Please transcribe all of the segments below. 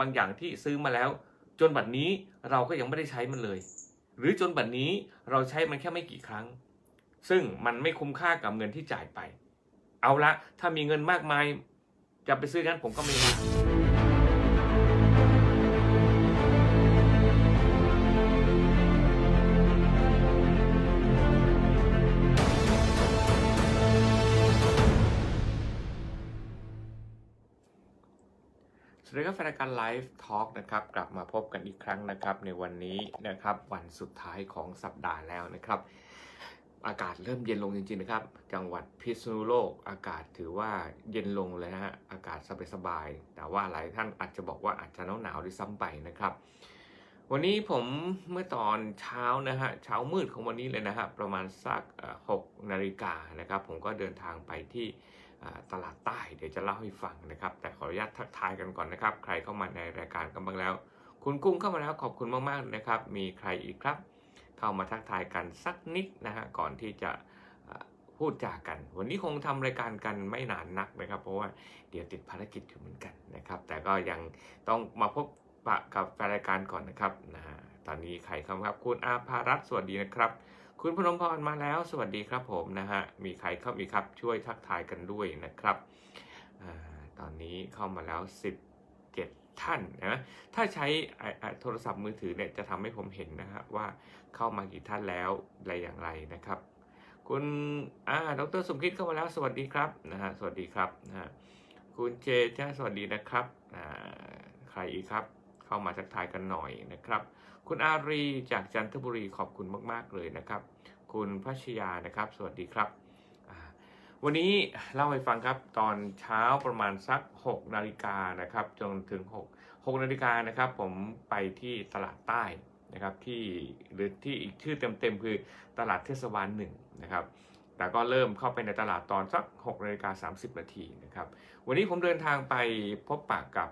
บางอย่างที่ซื้อมาแล้ว จนบัดนี้เราก็ยังไม่ได้ใช้มันเลย หรือจนบัดนี้เราใช้มันแค่ไม่กี่ครั้ง ซึ่งมันไม่คุ้มค่ากับเงินที่จ่ายไป เอาละถ้ามีเงินมากมาย จะไปซื้อนั้นผมก็ไม่ว่า สวันรายการไลฟ์ทอล์กนะครับกลับมาพบกันอีกครั้งนะครับในวันนี้นะครับวันสุดท้ายของสัปดาห์แล้วนะครับ อากาศเริ่มเย็นลงจริงๆนะครับ จังหวัดพิษณุโลกอากาศถือว่าเย็นลงเลยฮะอากาศสบายๆแต่ว่าหลายท่านอาจจะบอกว่าอาจจะหนาวๆด้วยซ้ำไปนะครับ วันนี้ผมเมื่อตอนเช้านะฮะเช้ามืดของวันนี้เลยนะฮะประมาณสักเอ่อ6นาฬิกานะครับ ผมก็เดินทางไปที่ ตลาดใต้เดี๋ยวจะเล่าให้ฟังนะครับ แต่ขออนุญาตทักทายกันก่อนนะครับ ใครเข้ามาในรายการกันบ้างแล้ว คุณกุ้งเข้ามาแล้วขอบคุณมากๆนะครับ มีใครอีกครับ เข้ามาทักทายกันสักนิดนะฮะก่อนที่จะพูดจากัน วันนี้คงทำรายการกันไม่นานนักนะครับ เพราะว่าเดี๋ยวติดภารกิจอยู่เหมือนกันนะครับ แต่ก็ยังต้องมาพบปะกับแฟนรายการก่อนนะครับนะตอนนี้ใครเข้ามาครับคุณอาภารัตสวัสดีนะครับ คุณพนมพรมาแล้ว สวัสดีครับผมนะฮะ มีใครเข้าอีกครับช่วยทักทายกันด้วยนะครับอตอนนี้เข้ามาแล้ว 17 ท่านนะถ้าใช้โทรศัพท์มือถือเนี่ยจะทำให้ผมเห็นนะฮะว่าเข้ามากี่ท่านแล้วอะไรอย่างไรนะครับ คุณอ่าดรสมคิดเข้ามาแล้ว สวัสดีครับนะฮะสวัสดีครับนะฮะคุณเจจ้าสวัสดีนะครับอ่าใครอีกครับ เข้ามาทักทายกันหน่อยนะครับ คุณอารีจากจันทบุรีขอบคุณมาก ๆ เลยนะครับ คุณพัชยานะครับ สวัสดีครับ วันนี้เล่าให้ฟังครับตอนเช้าประมาณสัก 6 นาฬิกานะครับจนถึง 6 6นาฬิกานะครับผมไปที่ตลาดใต้นะครับที่หรือที่อีกชื่อเต็มๆคือตลาดเทศบาลหนึ่งนะครับแต่ก็เริ่มเข้าไปในตลาดตอนสัก6นาฬิกา30นาทีนะครับ วันนี้ผมเดินทางไปพบปะกับ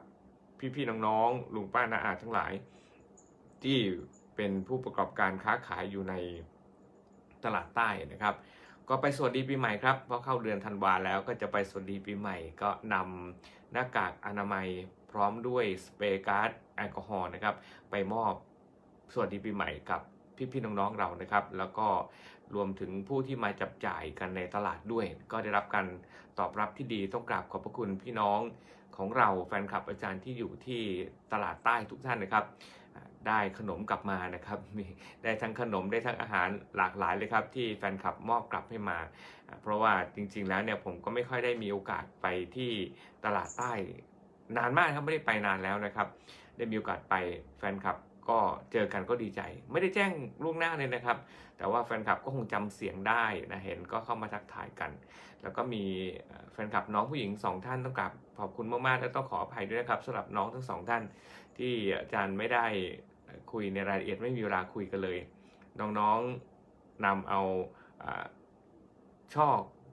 พี่ๆน้องๆลุงป้าน้าอาทั้งหลาย ที่เป็นผู้ประกอบการค้าขายอยู่ในตลาดใต้นะครับ ก็ไปสวัสดีปีใหม่ครับเพราะเข้าเดือนธันวาแล้วก็จะไปสวัสดีปีใหม่ ก็นำหน้ากากอนามัยพร้อมด้วยสเปรย์การ์ดแอลกอฮอล์นะครับ ไปมอบสวัสดีปีใหม่กับพี่ๆน้องๆเรานะครับ แล้วก็รวมถึงผู้ที่มาจับจ่ายกันในตลาดด้วย ก็ได้รับการตอบรับที่ดีต้องกราบขอบพระคุณพี่น้อง ของเราแฟนคลับอาจารย์ที่อยู่ที่ตลาดใต้ทุกท่านนะครับ ได้ขนมกลับมานะครับมีได้ทั้งขนมได้ทั้งอาหารหลากหลายเลยครับ ที่แฟนคลับมอบกลับให้มาอ่าเพราะว่าจริง ๆ แล้วเนี่ยผมก็ไม่ค่อยได้มีโอกาสไปที่ตลาดใต้นานมากครับไม่ได้ไปนานแล้วนะครับ ได้มีโอกาสไปแฟนคลับ ก็เจอกันก็ดีใจ ไม่ได้แจ้งล่วงหน้าเลยนะครับ แต่ว่าแฟนคลับก็คงจำเสียงได้นะเห็นก็เข้ามาทักทายกัน แล้วก็มีแฟนคลับน้องผู้หญิงสองท่านต้องกราบขอบคุณมากๆและต้องขออภัยด้วยนะครับสำหรับน้องทั้งสองท่าน ที่อาจารย์ไม่ได้คุยในรายละเอียดไม่มีเวลาคุยกันเลย น้องๆนำเอาอช่อ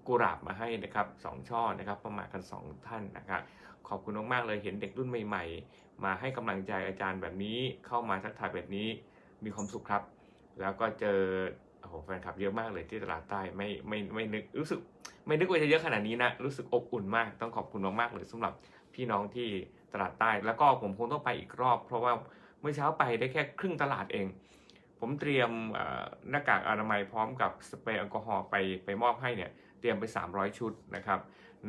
กุหลาบมาให้นะครับสองช่อนะครับประมาณกันสองท่านนะครับขอบคุณมากๆเลยเห็นเด็กรุ่นใหม่ๆ มาให้กำลังใจอาจารย์แบบนี้เข้ามาทักทายแบบนี้มีความสุขครับ แล้วก็เจอโอ้โหแฟนคลับเยอะมากเลยที่ตลาดใต้ไม่ไม่ไม่นึกรู้สึก ไม่นึกว่าจะเยอะขนาดนี้นะรู้สึกอบอุ่นมากต้องขอบคุณมากๆเลยสำหรับพี่น้องที่ตลาดใต้ แล้วก็ผมคงต้องไปอีกรอบ เพราะว่าเมื่อเช้าไปได้แค่ครึ่งตลาดเอง ผมเตรียมหน้ากากอนามัยพร้อมกับสเปรย์แอลกอฮอล์ไปไปมอบให้เนี่ยเตรียมไป 300 ชุดนะครับ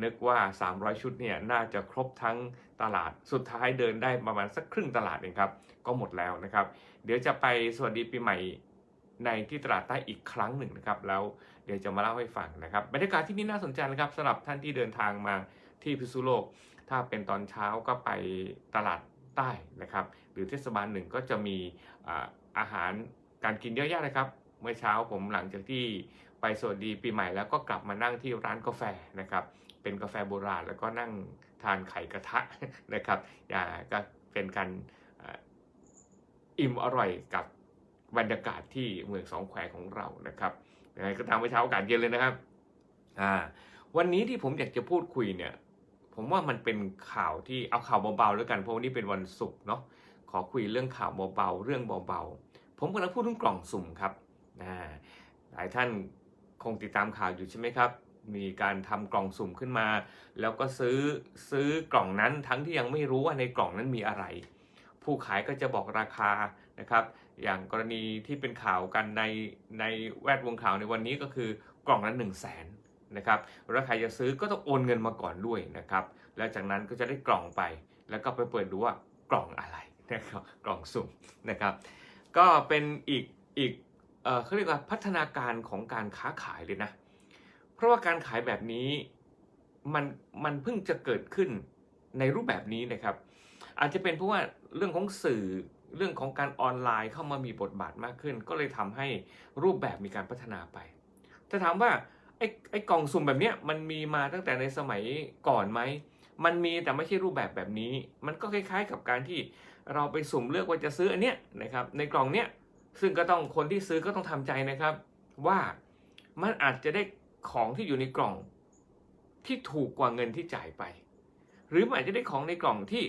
นึกว่า 300 ชุดเนี่ยน่าจะครบทั้งตลาดสุดท้ายเดินได้ประมาณสักครึ่งตลาดเองครับ ก็หมดแล้วนะครับ เดี๋ยวจะไปสวัสดีปีใหม่ในที่ตลาดใต้อีกครั้งหนึ่งนะครับ แล้วเดี๋ยวจะมาเล่าให้ฟังนะครับบรรยากาศที่นี่น่าสนใจนะครับสำหรับท่านที่เดินทางมาที่พิษณุโลก ถ้าเป็นตอนเช้าก็ไปตลาดใต้นะครับ หรือเทศบาลหนึ่งก็จะมีอาหารการกินเยอะแยะเลยครับ เมื่อเช้าผมหลังจากที่ไปสวัสดีปีใหม่แล้วก็กลับมานั่งที่ร้านกาแฟนะครับ เป็นกาแฟโบราณ แล้วก็นั่งทานไข่กระทะนะครับอ่าก็เป็นการอิ่มอร่อยกับบรรยากาศที่เมืองสองแควของเรานะครับยังไงก็ตามเมื่อเช้าอากาศเย็นเลยนะครับอ่าวันนี้ที่ผมอยากจะพูดคุยเนี่ย ผมว่ามันเป็นข่าวที่เอาข่าวเบาๆแล้วกันเพราะวันนี้เป็นวันศุกร์เนาะขอคุยเรื่องข่าวเบาๆเรื่องเบาๆ ผมกำลังพูดถึงกล่องสุ่มครับอ่าหลายท่านคงติดตามข่าวอยู่ใช่ไหมครับ มีการทำกล่องสุ่มขึ้นมา แล้วก็ซื้อซื้อกล่องนั้นทั้งที่ยังไม่รู้ว่าในกล่องนั้นมีอะไร ผู้ขายก็จะบอกราคานะครับ อย่างกรณีที่เป็นข่าวกันในในแวดวงข่าวในวันนี้ก็คือกล่องละ1 0 0 0 0แสนนะครับแล้วใครจะซื้อก็ต้องโอนเงินมาก่อนด้วยนะครับ แล้วจากนั้นก็จะได้กล่องไป แล้วก็ไปเปิดดูว่ากล่องอะไรนะครับกล่องสุ่มนะครับ ก็เป็นอีกอีกเอ่อเขาเรียกว่าพัฒนาการของการค้าขายเลยนะ เพราะว่าการขายแบบนี้มันมันเพิ่งจะเกิดขึ้นในรูปแบบนี้นะครับ อาจจะเป็นเพราะว่าเรื่องของสื่อเรื่องของการออนไลน์เข้ามามีบทบาทมากขึ้น ก็เลยทำให้รูปแบบมีการพัฒนาไป ถ้าถามว่าไอ้ไอ้กล่องสุ่มแบบเนี้ยมันมีมาตั้งแต่ในสมัยก่อนไหม มันมีแต่ไม่ใช่รูปแบบแบบนี้ มันก็คล้าย ๆ กับการที่เราไปสุ่มเลือกว่าจะซื้ออันเนี้ยนะครับในกล่องเนี้ยซึ่งก็ต้องคนที่ซื้อก็ต้องทำใจนะครับ ว่ามันอาจจะได้ ของที่อยู่ในกล่องที่ถูกกว่าเงินที่จ่ายไป หรืออาจจะได้ของในกล่องที่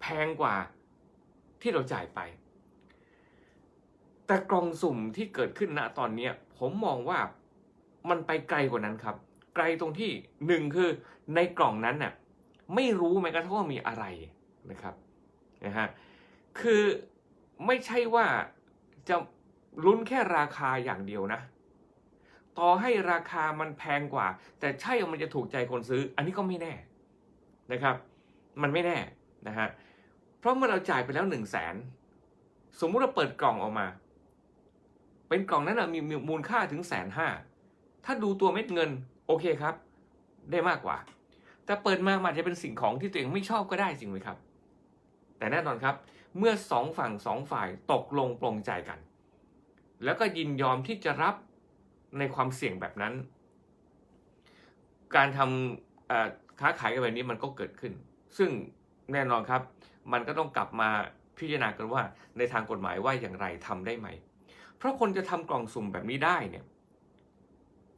แพงกว่าที่เราจ่ายไป แต่กล่องสุ่มที่เกิดขึ้นณตอนนี้ผมมองว่ามันไปไกลกว่านั้นครับ ไกลตรงที่หนึ่งคือในกล่องนั้นน่ะไม่รู้แม้กระทั่งว่ามีอะไรนะครับนะฮะคือไม่ใช่ว่าจะลุ้นแค่ราคาอย่างเดียวนะ ต่อให้ราคามันแพงกว่า แต่ใช่มันจะถูกใจคนซื้อ อันนี้ก็ไม่แน่นะครับ มันไม่แน่นะฮะเพราะเมื่อเราจ่ายไปแล้วหนึ่งแสนสมมุติเราเปิดกล่องออกมา เป็นกล่องนั้นนะมีมูลค่าถึงแสนห้าถ้าดูตัวเม็ดเงินโอเคครับ ได้มากกว่า แต่เปิดมาอาจจะเป็นสิ่งของที่ตัวเองไม่ชอบก็ได้จริงไหมครับ แต่แน่นอนครับ เมื่อสองฝั่งสองฝ่ายตกลงปลงใจกัน แล้วก็ยินยอมที่จะรับ ในความเสี่ยงแบบนั้น การทำค้าขายกันแบบนี้มันก็เกิดขึ้น ซึ่งแน่นอนครับ มันก็ต้องกลับมาพิจารณากันว่าในทางกฎหมายว่าอย่างไรทำได้ไหม เพราะคนจะทำกล่องสุ่มแบบนี้ได้เนี่ย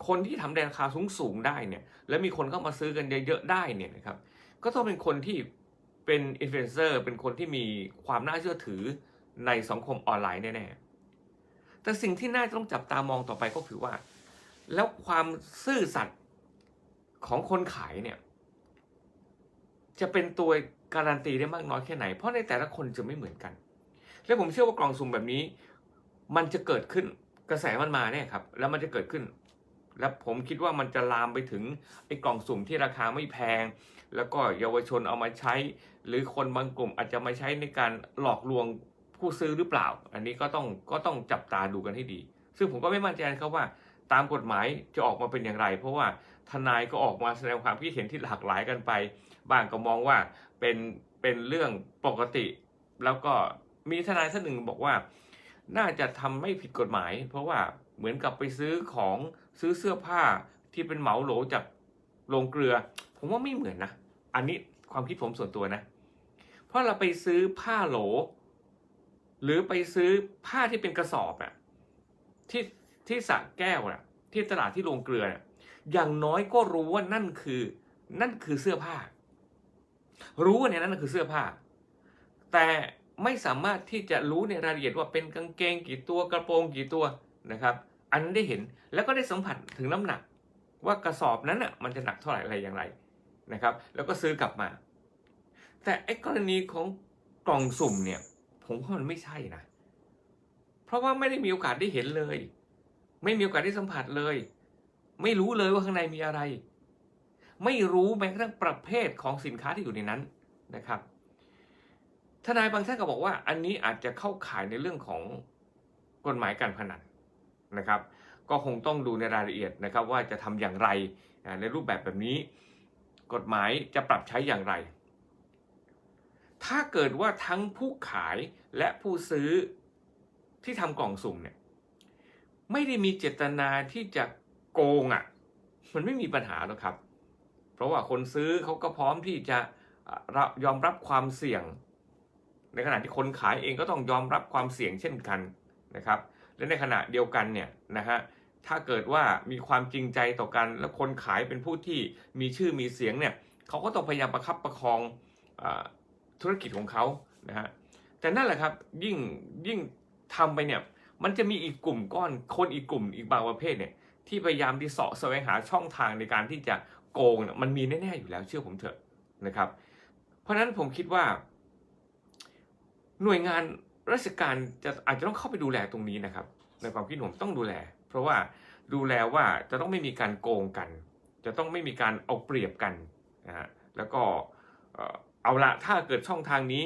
คนที่ทำในราคาสูงสูงได้เนี่ย แล้วมีคนเข้ามาซื้อกันเยอะๆได้เนี่ยนะครับ ก็ต้องเป็นคนที่เป็นอินฟลูเอนเซอร์ เป็นคนที่มีความน่าเชื่อถือในสังคมออนไลน์แน่ๆ แต่สิ่งที่น่าจะต้องจับตามองต่อไปก็คือว่า แล้วความซื่อสัตย์ของคนขายเนี่ย จะเป็นตัวการันตีได้มากน้อยแค่ไหน เพราะในแต่ละคนจะไม่เหมือนกัน และผมเชื่อว่ากล่องสุ่มแบบนี้ มันจะเกิดขึ้นกระแสมันมาเนี่ยครับ แล้วมันจะเกิดขึ้น และผมคิดว่ามันจะลามไปถึงไอ้กล่องสุ่มที่ราคาไม่แพง แล้วก็เยาวชนเอามาใช้ หรือคนบางกลุ่มอาจจะมาใช้ในการหลอกลวง ผู้ซื้อหรือเปล่า อันนี้ก็ต้องก็ต้องจับตาดูกันให้ดี ซึ่งผมก็ไม่มั่นใจนะครับว่า ตามกฎหมายจะออกมาเป็นอย่างไร เพราะว่าทนายก็ออกมาแสดงความคิดเห็นที่หลากหลายกันไป บางก็มองว่าเป็นเป็นเรื่องปกติ แล้วก็มีทนายท่านหนึ่งบอกว่า น่าจะทำไม่ผิดกฎหมาย เพราะว่าเหมือนกับไปซื้อของซื้อเสื้อผ้าที่เป็นเหมาโหลจากโรงเกลือ ผมว่าไม่เหมือนนะ อันนี้ความคิดผมส่วนตัวนะ เพราะเราไปซื้อผ้าโหล หรือไปซื้อผ้าที่เป็นกระสอบอะที่ที่สระแก้วอะที่ตลาดที่โรงเกลือน่ะอย่างน้อยก็รู้ว่านั่นคือ นั่นคือเสื้อผ้า รู้ว่าเนี่ยนั่นคือเสื้อผ้า แต่ไม่สามารถที่จะรู้ในรายละเอียดว่าเป็นกางเกงกี่ตัวกระโปรงกี่ตัวนะครับ อันได้เห็นแล้วก็ได้สัมผัสถึงน้ำหนัก ว่ากระสอบนั้นอะมันจะหนักเท่าไหร่อะไรอย่างไรนะครับ แล้วก็ซื้อกลับมา แต่ไอ้กรณีของกล่องสุ่มเนี่ย ผมว่ามันไม่ใช่นะ เพราะว่าไม่ได้มีโอกาสได้เห็นเลย ไม่มีโอกาสได้สัมผัสเลย ไม่รู้เลยว่าข้างในมีอะไร ไม่รู้แม้กระทั่งประเภทของสินค้าที่อยู่ในนั้นนะครับ ทนายบางท่านก็บอกว่า อันนี้อาจจะเข้าข่ายในเรื่องของกฎหมายการพนันนะครับ ก็คงต้องดูในรายละเอียดนะครับ ว่าจะทำอย่างไรในรูปแบบแบบนี้ กฎหมายจะปรับใช้อย่างไร ถ้าเกิดว่าทั้งผู้ขายและผู้ซื้อที่ทำกล่องสุ่มเนี่ย ไม่ได้มีเจตนาที่จะโกงอะ่ะ มันไม่มีปัญหาหรอกครับ เพราะว่าคนซื้อเขาก็พร้อมที่จะรับยอมรับความเสี่ยง ในขณะที่คนขายเองก็ต้องยอมรับความเสี่ยงเช่นกันนะครับ และในขณะเดียวกันเนี่ยนะฮะถ้าเกิดว่ามีความจริงใจต่อกัน แล้วคนขายเป็นผู้ที่มีชื่อมีเสียงเนี่ยเขาก็ต้องพยายามประคับประคองอ ธุรกิจของเขานะฮะแต่นั่นแหละครับยิ่งยิ่งทำไปเนี่ยมันจะมีอีกกลุ่มก้อนคนอีกกลุ่มอีกบางประเภทเนี่ยที่พยายามที่เสาะแสวงหาช่องทางในการที่จะโกงเนี่ยมันมีแน่ๆอยู่แล้วเชื่อผมเถอะนะครับ เพราะฉะนั้นผมคิดว่า หน่วยงานราชการจะอาจจะต้องเข้าไปดูแลตรงนี้นะครับ ในความคิดผมต้องดูแล เพราะว่าดูแลว่าจะต้องไม่มีการโกงกัน จะต้องไม่มีการเอาเปรียบกันนะฮะแล้วก็ เอาละถ้าเกิดช่องทางนี้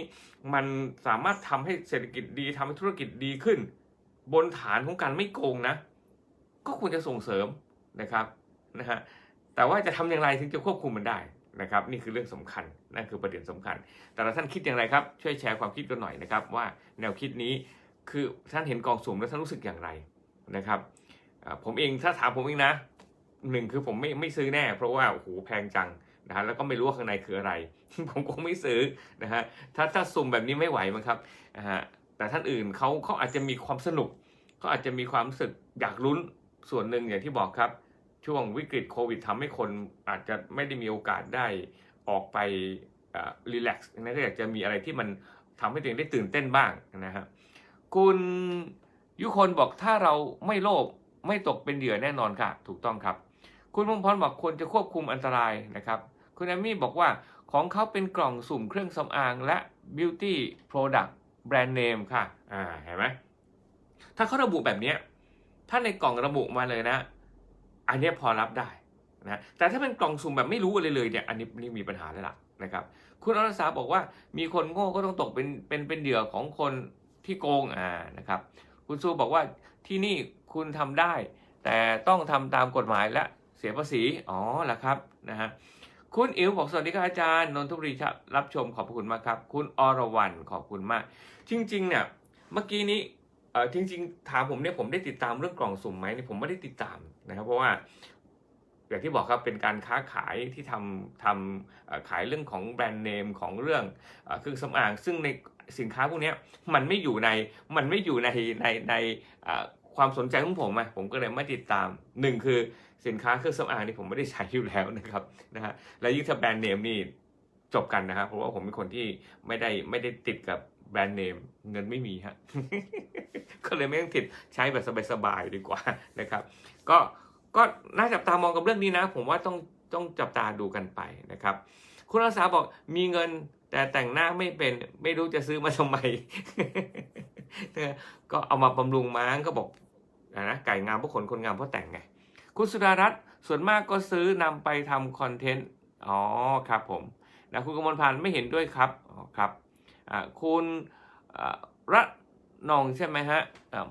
มันสามารถทำให้เศรษฐกิจดีทำให้ธุรกิจดีขึ้น บนฐานของการไม่โกงนะ ก็ควรจะส่งเสริมนะครับนะฮะแต่ว่าจะทำอย่างไรถึงจะควบคุมมันได้นะครับ นี่คือเรื่องสำคัญนั่นคือประเด็นสำคัญ แต่ละท่านคิดอย่างไรครับ ช่วยแชร์ความคิดกันหน่อยนะครับ ว่าแนวคิดนี้คือท่านเห็นกองสุ่มแล้วท่านรู้สึกอย่างไรนะครับผมเองถ้าถามผมเองนะหนึ่งคือผมไม่ไม่ซื้อแน่ เพราะว่าโอ้โหแพงจัง นะฮะแล้วก็ไม่รู้ว่าข้างในคืออะไร ผมคงไม่ซื้อนะฮะถ้าถ้าสุ่มแบบนี้ไม่ไหวมั้งครับนะฮะแต่ท่านอื่นเขาเขาอาจจะมีความสนุกเขาอาจจะมีความรู้สึกอยากลุ้นส่วนหนึ่งอย่างที่บอกครับ ช่วงวิกฤตโควิดทำให้คนอาจจะไม่ได้มีโอกาสได้ออกไปรีแลกซ์นะก็อยากจะมีอะไรที่มันทำให้ตัวเองได้ตื่นเต้นบ้างนะฮะคุณยุคนบอกถ้าเราไม่โลภไม่ตกเป็นเหยื่อแน่นอนค่ะ ถูกต้องครับ คุณพงพรบอกควรจะควบคุมอันตรายนะครับ คุณแอมมี่บอกว่าของเขาเป็นกล่องสุ่มเครื่องสำอางและ beauty product แบรนด์เนมค่ะ อ่า เห็นไหม ถ้าเขาระบุแบบนี้ ถ้าในกล่องระบุมาเลยนะ อันนี้พอรับได้นะ แต่ถ้าเป็นกล่องสุ่มแบบไม่รู้อะไรเลยเนี่ย อันนี้นี่มีปัญหาแล้วล่ะนะครับ คุณอรสาบอกว่ามีคนโง่ก็ต้องตกเป็นเป็นเป็นเหยื่อของคนที่โกง อ่า นะครับ คุณซูบอกว่าที่นี่คุณทำได้ แต่ต้องทำตามกฎหมายและเสียภาษี อ๋อเหรอครับ นะฮะ คุณอิ๋วบอกสวัสดีครับอาจารย์ นนทบุรีครับรับชมขอบคุณมากครับ คุณอรวรรณขอบคุณมาก จริงๆเนี่ยเมื่อกี้นี้เออจริง ๆ ถามผมเนี่ยผมได้ติดตามเรื่องกล่องสุ่มไหมเนี่ยผมไม่ได้ติดตามนะครับ เพราะว่าอย่างที่บอกครับเป็นการค้าขายที่ทำทำขายเรื่องของแบรนด์เนมของเรื่องเครื่องสำอาง ซึ่งในสินค้าพวกนี้มันไม่อยู่ในมันไม่อยู่ในในในความสนใจของผมอะผมก็เลยไม่ติดตามหนึ่งคือ สินค้าเครื่องสำอางนี่ผมไม่ได้ใช้อยู่แล้วนะครับนะฮะและยิ่งถ้าแบรนด์เนมนี่จบกันนะครับเพราะว่าผมเป็นคนที่ไม่ได้ไม่ได้ติดกับแบรนด์เนมเงินไม่มีฮะก็เลยไม่ต้องติดใช้แบบสบายๆดีกว่านะครับ ก็ก็น่าจับตามองกับเรื่องนี้นะ ผมว่าต้องต้องจับตาดูกันไปนะครับ คุณอาสาบอกมีเงินแต่แต่งหน้าไม่เป็นไม่รู้จะซื้อมาทำไมก็เอามาบำรุงม้างก็บอกนะไก่งามเพราะขนคนงามเพราะแต่งไง คุณสุดารัตน์ส่วนมากก็ซื้อนำไปทำคอนเทนต์ อ๋อครับผมนะคุณกมลพันธ์ไม่เห็นด้วยครับอ๋อครับคุณรัตนองใช่ไหมฮะ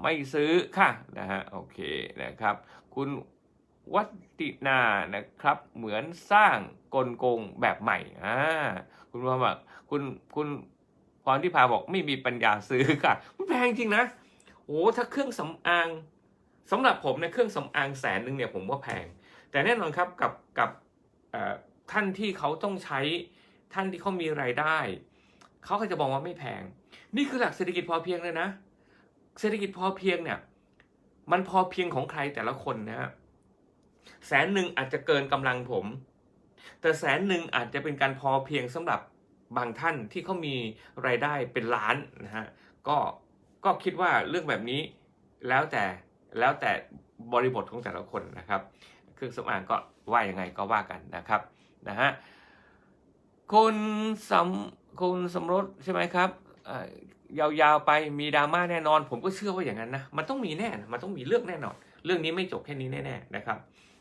ไม่ซื้อค่ะนะฮะโอเคนะครับ คุณวัตินานะครับเหมือนสร้างกลโกงแบบใหม่อ่าคุณพรบอกคุณคุณพรที่พาบอกไม่มีปัญญาซื้อค่ะมันแพงจริงนะโอ้ถ้าเครื่องสำอาง สำหรับผมเนี่ยเครื่องสำอางแสนหนึ่งเนี่ยผมว่าแพง แต่แน่นอนครับกับกับท่านที่เขาต้องใช้ท่านที่เขามีรายได้ เขาก็จะบอกว่าไม่แพง นี่คือหลักเศรษฐกิจพอเพียงเลยนะ เศรษฐกิจพอเพียงเนี่ยมันพอเพียงของใครแต่ละคนนะฮะแสนหนึ่งอาจจะเกินกำลังผม แต่แสนหนึ่งอาจจะเป็นการพอเพียงสำหรับบางท่านที่เขามีรายได้เป็นล้านนะฮะก็ก็คิดว่าเรื่องแบบนี้แล้วแต่ แล้วแต่บริบทของแต่ละคนนะครับ เครื่องสำอางก็ว่ายังไงก็ว่ากันนะครับนะฮะคุณสำคุณสมรสใช่ไหมครับยาวๆไปมีดราม่าแน่นอน ผมก็เชื่อว่าอย่างนั้นนะมันต้องมีแน่นมันต้องมีเรื่องแน่นอน เรื่องนี้ไม่จบแค่นี้แน่ๆนะครับ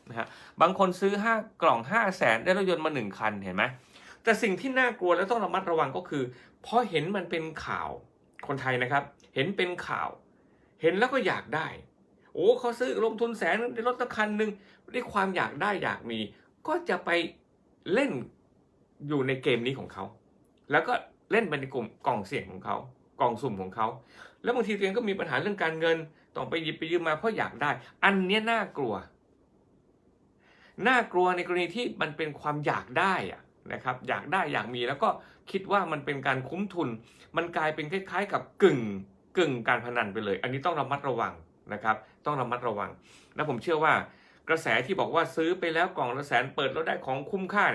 นะฮะบางคนซื้อ 5 กล่อง 5 0 0แสนได้รถยนต์มา 1 คันเห็นไหมแต่สิ่งที่น่ากลัวและต้องระมัดระวังก็คือพอเห็นมันเป็นข่าวคนไทยนะครับ เห็นเป็นข่าว เห็นแล้วก็อยากได้ โอ้เขาซื้อลงทุนแสนได้รถสักคันหนึ่งด้วยความอยากได้อยากมี ก็จะไปเล่นอยู่ในเกมนี้ของเขา แล้วก็เล่นไปในกลุ่มกล่องเสี่ยงของเขากล่องสุ่มของเขาแล้วบางทีตัวเองก็มีปัญหาเรื่องการเงินต้องไปหยิบไปยืมมาเพราะอยากได้ อันนี้น่ากลัว น่ากลัวในกรณีที่มันเป็นความอยากได้อะนะครับ อยากได้อยากมีแล้วก็คิดว่ามันเป็นการคุ้มทุน มันกลายเป็นคล้ายๆ กับกึ่งกึ่งการพนันไปเลย อันนี้ต้องระมัดระวัง นะครับ ต้องระมัดระวัง และผมเชื่อว่ากระแสที่บอกว่าซื้อไปแล้วกล่องละแสนเปิดแล้วได้ของคุ้มค่า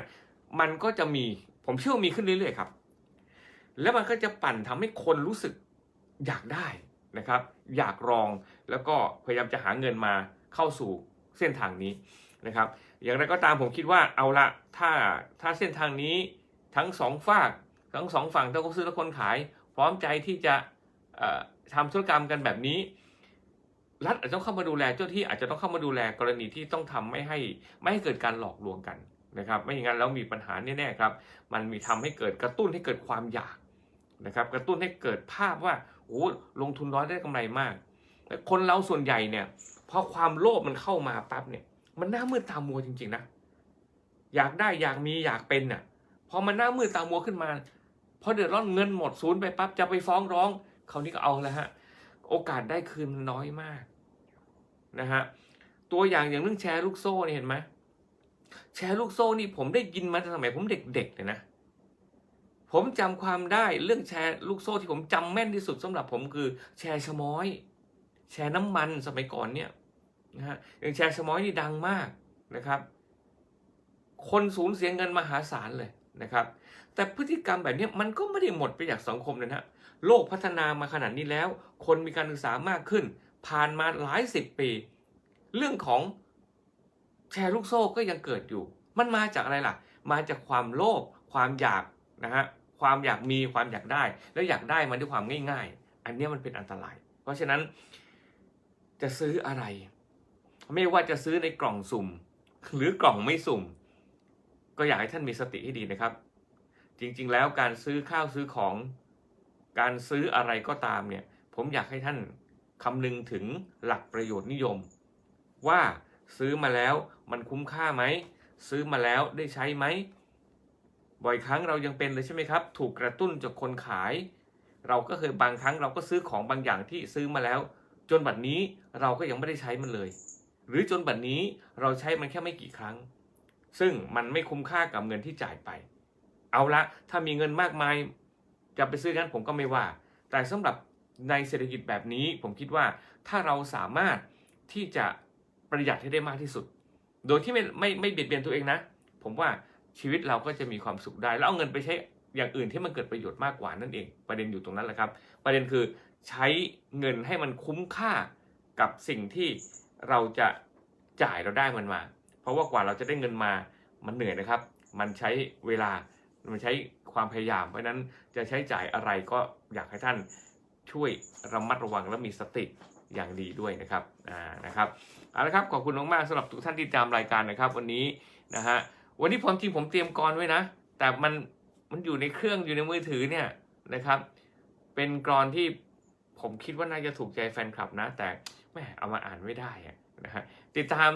มันก็จะมีผมเชื่อมีขึ้นเรื่อยๆครับ แล้วมันก็จะปั่นทำให้คนรู้สึกอยากได้นะครับ อยากลองแล้วก็พยายามจะหาเงินมาเข้าสู่เส้นทางนี้นะครับ อย่างไรก็ตามผมคิดว่าเอาละถ้าถ้าเส้นทางนี้ทั้งสองฝากทั้งสองฝั่งทั้งคนซื้อและคนขาย พร้อมใจที่จะเอ่อทำธุรกรรมกันแบบนี้ รัฐอาจจะต้องเข้ามาดูแลเจ้าที่อาจจะต้องเข้ามาดูแลกรณีที่ต้องทำไม่ให้ไม่ให้เกิดการหลอกลวงกันนะครับ ไม่อย่างนั้นแล้วมีปัญหาแน่ๆครับ มันมีทำให้เกิดกระตุ้นให้เกิดความอยากนะครับ กระตุ้นให้เกิดภาพว่าโอ้ลงทุนน้อยได้กำไรมากแต่คนเราส่วนใหญ่เนี่ยพอความโลภมันเข้ามาปั๊บเนี่ย มันหน้ามืดตามัวจริงๆนะอยากได้อยากมีอยากเป็นน่ะพอมันหน้ามืดตามัวขึ้นมาพอเดือดร้อนเงินหมดศูนย์ไปปั๊บจะไปฟ้องร้องคราวนี้ก็เอาแล้วฮะโอกาสได้คืนน้อยมาก นะฮะตัวอย่างอย่างเรื่องแชร์ลูกโซ่เนี่ยเห็นไหมแชร์ลูกโซ่นี่ผมได้ยินมาตั้งแต่สมัยผมเด็กๆเลยนะผมจำความได้เรื่องแชร์ลูกโซ่ที่ผมจำแม่นที่สุดสำหรับผมคือแชร์ชะม้อย แชร์น้ำมันสมัยก่อนเนี่ยนะฮะอย่างแชร์ชะม้อยนี่ดังมากนะครับ คนสูญเสียเงินมหาศาลเลยนะครับ แต่พฤติกรรมแบบนี้มันก็ไม่ได้หมดไปจากสังคมเลยนะฮะโลกพัฒนามาขนาดนี้แล้ว คนมีการศึกษามากขึ้น ผ่านมาหลายสิบปี เรื่องของแชร์ลูกโซ่ก็ยังเกิดอยู่ มันมาจากอะไรล่ะ มาจากความโลภความอยากนะฮะความอยากมีความอยากได้ แล้วอยากได้มันด้วยความง่าย ๆ อันนี้มันเป็นอันตราย เพราะฉะนั้นจะซื้ออะไร ไม่ว่าจะซื้อในกล่องสุ่ม หรือกล่องไม่สุ่ม ก็อยากให้ท่านมีสติให้ดีนะครับ จริงๆแล้วการซื้อข้าวซื้อของ การซื้ออะไรก็ตามเนี่ย ผมอยากให้ท่าน คำนึงถึงหลักประโยชน์นิยม ว่าซื้อมาแล้วมันคุ้มค่าไหม ซื้อมาแล้วได้ใช้ไหม บ่อยครั้งเรายังเป็นเลยใช่ไหมครับ ถูกกระตุ้นจากคนขาย เราก็เคยบางครั้งเราก็ซื้อของบางอย่างที่ซื้อมาแล้ว จนบัดนี้เราก็ยังไม่ได้ใช้มันเลย หรือจนบัดนี้เราใช้มันแค่ไม่กี่ครั้ง ซึ่งมันไม่คุ้มค่ากับเงินที่จ่ายไป เอาละถ้ามีเงินมากมาย จะไปซื้อกันผมก็ไม่ว่า แต่สำหรับ ในเศรษฐกิจแบบนี้ผมคิดว่าถ้าเราสามารถที่จะประหยัดให้ได้มากที่สุด โดยที่ไม่ไม่ไม่เบียดเบียนตัวเองนะ ผมว่าชีวิตเราก็จะมีความสุขได้ แล้วเอาเงินไปใช้อย่างอื่นที่มันเกิดประโยชน์มากกว่านั่นเอง ประเด็นอยู่ตรงนั้นแหละครับ ประเด็นคือใช้เงินให้มันคุ้มค่ากับสิ่งที่เราจะจ่ายเราได้มันมา เพราะว่ากว่าเราจะได้เงินมามันเหนื่อยนะครับ มันใช้เวลา มันใช้ความพยายาม เพราะฉะนั้นจะใช้จ่ายอะไรก็อยากให้ท่าน ช่วยระมัดระวังและมีสติอย่างดีด้วยนะครับอ่านะครับเอาละครับขอบคุณมากๆสำหรับทุกท่านที่ตามรายการนะครับ วันนี้นะฮะวันนี้ผมจริงผมเตรียมกรไว้นะ แต่มันมันอยู่ในเครื่องอยู่ในมือถือเนี่ยนะครับ เป็นกรอนที่ผมคิดว่าน่าจะถูกใจแฟนคลับนะ แต่แม่เอามาอ่านไม่ได้อะนะฮะติดตาม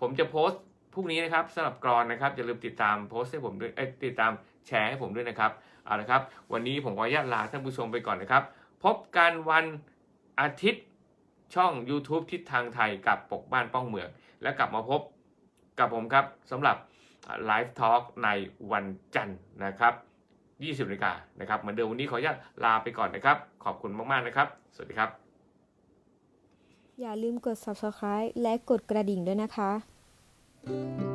ผมจะโพสต์พรุ่งนี้นะครับสำหรับกรอนนะครับอย่าลืมติดตามโพสต์ให้ผมด้วยติดตามแชร์ให้ผมด้วยนะครับเอาละครับ วันนี้ผมขออนุญาตลาท่านผู้ชมไปก่อนนะครับ พบกันวันอาทิตย์ช่อง YouTube ทิศทางไทยกับปกบ้านป้องเมือง และกลับมาพบกับผมครับสำหรับไลฟ์ทอล์กในวันจันทร์นะครับ 20นาฬิกานะครับเหมือนเดิมวันนี้ขออนุญาตลาไปก่อนนะครับ ขอบคุณมาก ๆ นะครับ สวัสดีครับ อย่าลืมกด subscribe และกดกระดิ่งด้วยนะคะ